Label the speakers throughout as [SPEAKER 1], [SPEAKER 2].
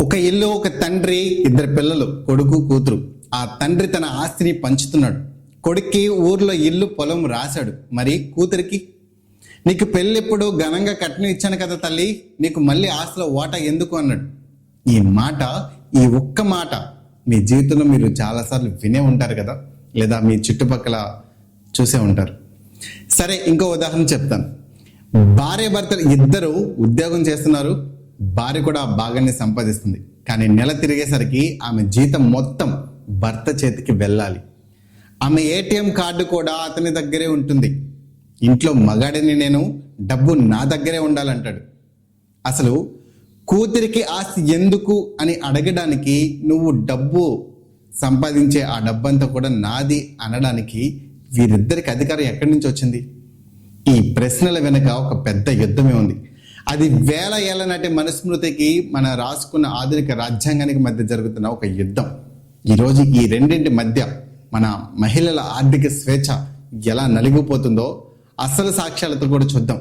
[SPEAKER 1] ఒక ఇల్లు ఒక తండ్రి ఇద్దరు పిల్లలు కొడుకు కూతురు. ఆ తండ్రి తన ఆస్తిని పంచుతున్నాడు. కొడుక్కి ఊర్లో ఇల్లు పొలం రాశాడు. మరి కూతురికి? నీకు పెళ్ళెప్పుడు ఘనంగా కట్నం ఇచ్చాను కదా తల్లి నీకు మళ్ళీ ఆస్తిలో ఓటా ఎందుకు అన్నాడు. ఈ మాట ఈ ఒక్క మాట మీ జీవితంలో మీరు చాలాసార్లు వినే ఉంటారు కదా లేదా మీ చుట్టుపక్కల చూసే ఉంటారు. సరే ఇంకో ఉదాహరణ చెప్తాను. భార్య భర్తలు ఇద్దరు ఉద్యోగం చేస్తున్నారు. భార్య కూడా బాగానే సంపాదిస్తుంది. కానీ నెల తిరిగేసరికి ఆమె జీతం మొత్తం భర్త చేతికి వెళ్ళాలి. ఆమె ఏటీఎం కార్డు కూడా అతని దగ్గరే ఉంటుంది. ఇంట్లో మగాడిని నేను డబ్బు నా దగ్గరే ఉండాలంటాడు. అసలు కూతురికి ఆస్తి ఎందుకు అని అడగడానికి నువ్వు డబ్బు సంపాదించే ఆ డబ్బంతా కూడా నాది అనడానికి వీరిద్దరికి అధికారం ఎక్కడి నుంచి వచ్చింది? ఈ ప్రశ్నల వెనుక ఒక పెద్ద యుద్ధమే ఉంది. అది వేల ఏళ్ళ నాటి మనుస్మృతికి మనం రాసుకున్న ఆధునిక రాజ్యాంగానికి మధ్య జరుగుతున్న ఒక యుద్ధం. ఈరోజు ఈ రెండింటి మధ్య మన మహిళల ఆర్థిక స్వేచ్ఛ ఎలా నలిగిపోతుందో అసలు సాక్ష్యాలతో కూడా చూద్దాం.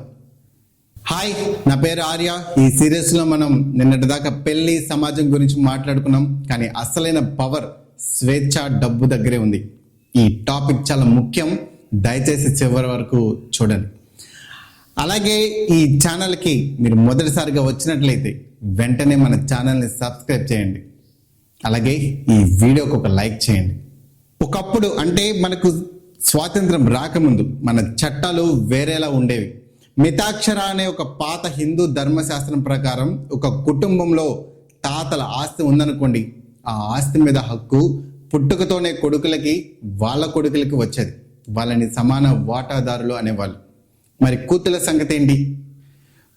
[SPEAKER 1] హాయ్ నా పేరు ఆర్య. ఈ సిరీస్లో మనం నిన్నటి దాకా పెళ్ళి సమాజం గురించి మాట్లాడుకున్నాం కానీ అసలైన పవర్ స్వేచ్ఛ డబ్బు దగ్గరే ఉంది. ఈ టాపిక్ చాలా ముఖ్యం. దయచేసి చివరి వరకు చూడండి. అలాగే ఈ ఛానల్కి మీరు మొదటిసారిగా వచ్చినట్లయితే వెంటనే మన ఛానల్ని సబ్స్క్రైబ్ చేయండి. అలాగే ఈ వీడియోకి ఒక లైక్ చేయండి. ఒకప్పుడు అంటే మనకు స్వాతంత్రం రాకముందు మన చట్టాలు వేరేలా ఉండేవి. మితాక్షర అనే ఒక పాత హిందూ ధర్మశాస్త్రం ప్రకారం ఒక కుటుంబంలో తాతల ఆస్తి ఉందనుకోండి ఆ ఆస్తి మీద హక్కు పుట్టుకతోనే కొడుకులకి వాళ్ళ కొడుకులకి వచ్చేది. వాళ్ళని సమాన వాటాదారులు అనేవాళ్ళు. మరి కూతుల సంగతి ఏంటి?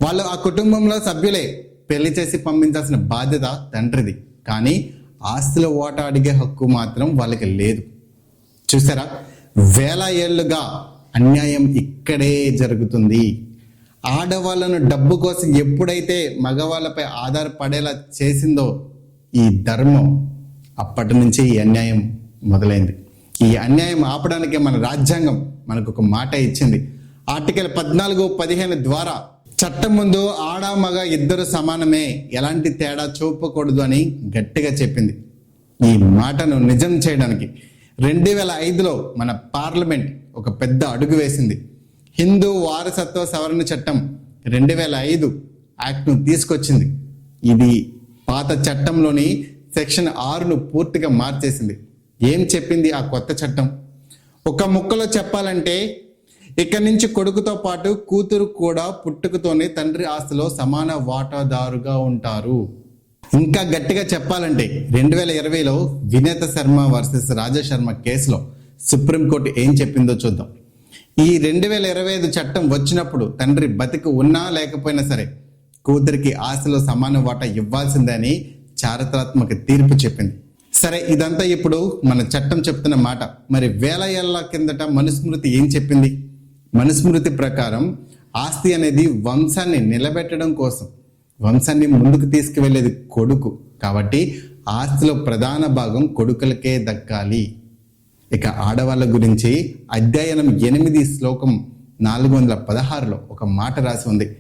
[SPEAKER 1] వాళ్ళు ఆ కుటుంబంలో సభ్యులే. పెళ్ళి చేసి పంపించాల్సిన బాధ్యత తండ్రిది. కానీ ఆస్తుల ఓట అడిగే హక్కు మాత్రం వాళ్ళకి లేదు. చూసారా? వేల ఏళ్ళుగా అన్యాయం ఇక్కడే జరుగుతుంది. ఆడవాళ్ళను డబ్బు కోసం ఎప్పుడైతే మగవాళ్ళపై ఆధారపడేలా చేసిందో ఈ ధర్మం అప్పటి నుంచి ఈ అన్యాయం మొదలైంది. ఈ అన్యాయం ఆపడానికి మన రాజ్యాంగం మనకు ఒక మాట ఇచ్చింది. ఆర్టికల్ పద్నాలుగు పదిహేను ద్వారా చట్టం ముందు ఆడ మగ ఇద్దరు సమానమే. ఎలాంటి తేడా చూపకూడదు అని గట్టిగా చెప్పింది. ఈ మాటను నిజం చేయడానికి రెండు వేల ఐదులో మన పార్లమెంట్ ఒక పెద్ద అడుగు వేసింది. హిందూ వారసత్వ సవరణ చట్టం రెండు వేల ఐదు యాక్ట్ను తీసుకొచ్చింది. ఇది పాత చట్టంలోని సెక్షన్ ఆరును పూర్తిగా మార్చేసింది. ఏం చెప్పింది ఆ కొత్త చట్టం? ఒక ముక్కలో చెప్పాలంటే ఇక్కడి నుంచి కొడుకుతో పాటు కూతురు కూడా పుట్టుకతోనే తండ్రి ఆస్తిలో సమాన వాటాదారుగా ఉంటారు. ఇంకా గట్టిగా చెప్పాలంటే రెండు వేల ఇరవైలో వినేత శర్మ వర్సెస్ రాజశర్మ కేసులో సుప్రీంకోర్టు ఏం చెప్పిందో చూద్దాం. ఈ రెండు వేల ఇరవై ఐదు చట్టం వచ్చినప్పుడు తండ్రి బతికి ఉన్నా లేకపోయినా సరే కూతురికి ఆస్తిలో సమాన వాటా ఇవ్వాల్సిందని చారిత్రాత్మక తీర్పు చెప్పింది. సరే ఇదంతా ఇప్పుడు మన చట్టం చెప్తున్న మాట. మరి వేల ఏళ్ళ కిందట మనుస్మృతి ఏం చెప్పింది? మనుస్మృతి ప్రకారం ఆస్తి అనేది వంశాన్ని నిలబెట్టడం కోసం వంశాన్ని ముందుకు తీసుకువెళ్ళేది కొడుకు. కాబట్టి ఆస్తిలో ప్రధాన భాగం కొడుకులకే దక్కాలి. ఇక ఆడవాళ్ళ గురించి అధ్యయనం ఎనిమిది శ్లోకం నాలుగు వందల పదహారులో ఒక మాట రాసి ఉంది.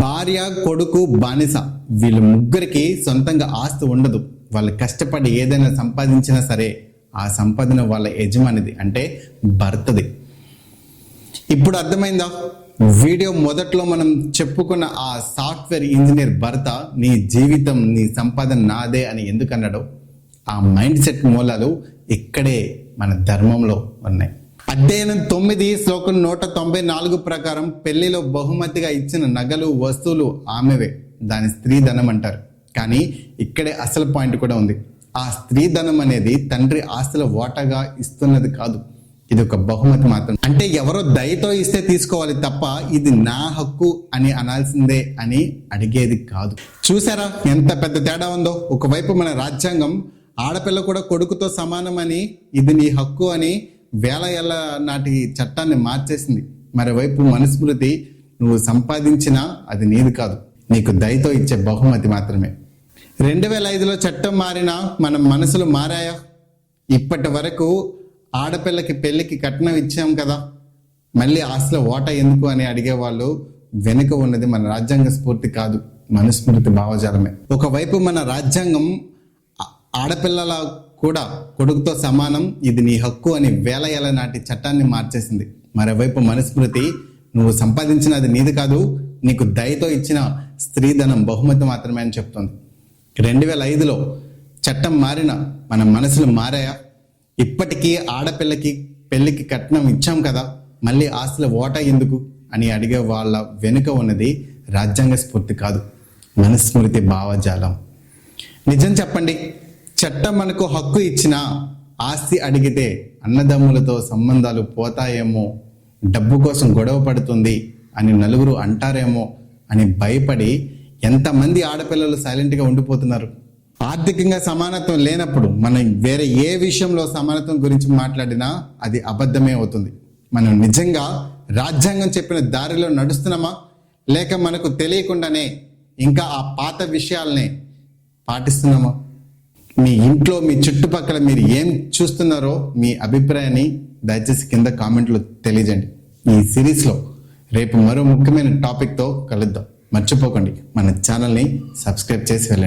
[SPEAKER 1] భార్య కొడుకు బానిస వీళ్ళ ముగ్గురికి సొంతంగా ఆస్తి ఉండదు. వాళ్ళు కష్టపడి ఏదైనా సంపాదించినా సరే ఆ సంపాదన వాళ్ళ యజమానిది అంటే భర్తది. ఇప్పుడు అర్థమైందా? వీడియో మొదట్లో మనం చెప్పుకున్న ఆ సాఫ్ట్వేర్ ఇంజనీర్ భర్త నీ జీవితం నీ సంపాదన నాదే అని ఎందుకు అన్నాడో ఆ మైండ్ సెట్ మూలాలు ఇక్కడే మన ధర్మంలో ఉన్నాయి. అధ్యయనం తొమ్మిది శ్లోకం నూట తొంభై నాలుగు ప్రకారం పెళ్ళిలో బహుమతిగా ఇచ్చిన నగలు వస్తువులు ఆమెవే దాని స్త్రీ ధనం అంటారు. కానీ ఇక్కడే అసలు పాయింట్ కూడా ఉంది. ఆ స్త్రీ ధనం అనేది తండ్రి ఆస్తుల ఓటగా ఇస్తున్నది కాదు. ఇది ఒక బహుమతి మాత్రం. అంటే ఎవరో దయతో ఇస్తే తీసుకోవాలి తప్ప ఇది నా హక్కు అని అనాల్సిందే అని అడిగేది కాదు. చూసారా ఎంత పెద్ద తేడా ఉందో? ఒకవైపు మన రాజ్యాంగం ఆడపిల్ల కూడా కొడుకుతో సమానమని ఇది నీ హక్కు అని వేల ఏళ్ళ నాటి చట్టాన్ని మార్చేసింది. మరోవైపు మనుస్మృతి నువ్వు సంపాదించినా అది నీది కాదు. నీకు దయతో ఇచ్చే బహుమతి మాత్రమే. రెండు వేల ఐదులో చట్టం మారినా మన మనసులు మారాయా? ఇప్పటి వరకు ఆడపిల్లకి పెళ్ళికి కట్నం ఇచ్చాం కదా మళ్ళీ ఆస్తిలో ఓట ఎందుకు అని అడిగేవాళ్ళు వెనుక ఉన్నది మన రాజ్యాంగ స్ఫూర్తి కాదు మనుస్మృతి భావజాలమే. ఒకవైపు మన రాజ్యాంగం ఆడపిల్లల కూడా కొడుకుతో సమానం ఇది నీ హక్కు అని వేల ఏళ్ళ నాటి చట్టాన్ని మార్చేసింది. మరోవైపు మనుస్మృతి నువ్వు సంపాదించినది నీది కాదు నీకు దయతో ఇచ్చిన స్త్రీధనం బహుమతి మాత్రమే అని చెప్తుంది. రెండు వేల ఐదులో చట్టం మారిన మన మనసులు మారాయా? ఇప్పటికీ ఆడపిల్లకి పెళ్ళికి కట్నం ఇచ్చాం కదా మళ్ళీ ఆస్తుల ఓటా ఎందుకు? అని అడిగే వాళ్ళ వెనుక ఉన్నది రాజ్యాంగ స్ఫూర్తి కాదు. మనుస్మృతి భావజాలం. నిజం చెప్పండి. చట్టం మనకు హక్కు ఇచ్చిన ఆస్తి అడిగితే అన్నదమ్ములతో సంబంధాలు పోతాయేమో డబ్బు కోసం గొడవ పడుతుంది అని నలుగురు అంటారేమో అని భయపడి ఎంతమంది ఆడపిల్లలు సైలెంట్గా ఉండిపోతున్నారు? ఆర్థికంగా సమానత్వం లేనప్పుడు మనం వేరే ఏ విషయంలో సమానత్వం గురించి మాట్లాడినా అది అబద్ధమే అవుతుంది. మనం నిజంగా రాజ్యాంగం చెప్పిన దారిలో నడుస్తున్నామా? లేక మనకు తెలియకుండానే ఇంకా ఆ పాత విషయాలనే పాటిస్తున్నామా? మీ ఇంట్లో మీ చుట్టుపక్కల మీరు ఏం చూస్తున్నారో మీ అభిప్రాయాన్ని దయచేసి కింద కామెంట్లో తెలియజేయండి. ఈ సిరీస్లో రేపు మరో ముఖ్యమైన టాపిక్తో కలుద్దాం. మర్చిపోకండి. మన ఛానల్ని సబ్స్క్రైబ్ చేసి వెళ్ళండి.